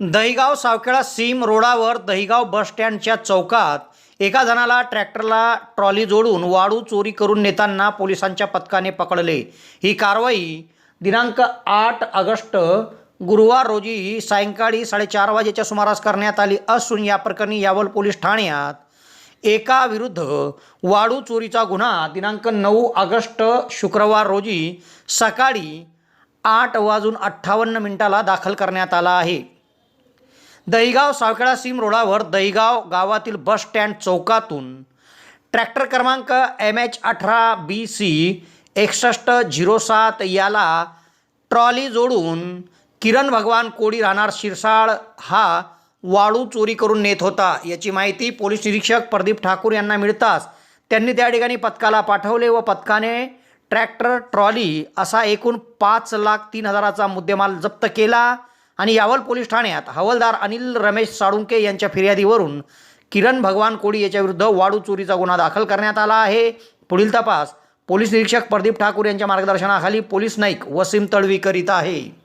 दहिगाव सावखेळा सीम रोडावर दहिगाव बस स्टँडच्या चौकात एका जणाला ट्रॅक्टरला ट्रॉली जोडून वाळू चोरी करून नेताना पोलिसांच्या पथकाने पकडले. ही कारवाई दिनांक आठ ऑगस्ट गुरुवार रोजी सायंकाळी साडेचार वाजेच्या सुमारास करण्यात आली असून या प्रकरणी यावल पोलीस ठाण्यात एका विरुद्ध वाळू चोरीचा गुन्हा दिनांक नऊ ऑगस्ट शुक्रवार रोजी सकाळी आठ वाजून अठ्ठावन्न मिनिटाला दाखल करण्यात आला आहे. दहिगाव सावखेडा सीम रोडावर दहिगाव गावातील बस स्टँड चौकातून ट्रॅक्टर क्रमांक एम एच अठरा बी सी एकसष्ट झिरो सात याला ट्रॉली जोडून किरण भगवान कोडी राहणार शिरसाळ हा वाळू चोरी करून नेत होता. याची माहिती पोलीस निरीक्षक प्रदीप ठाकूर यांना मिळताच त्यांनी त्या ठिकाणी पथकाला पाठवले व पथकाने ट्रॅक्टर ट्रॉली असा एकूण पाच लाख तीन हजाराचा मुद्देमाल जप्त केला. आणि यावल पोलीस ठाण्यात हवालदार अनिल रमेश साळुंके यांच्या फिर्यादीवरून किरण भगवान कोळी याच्याविरुद्ध वाढू चोरीचा गुन्हा दाखल करण्यात आला आहे. पुढील तपास पोलीस निरीक्षक प्रदीप ठाकूर यांच्या मार्गदर्शनाखाली पोलीस नाईक वसीम तळवी करीत आहे.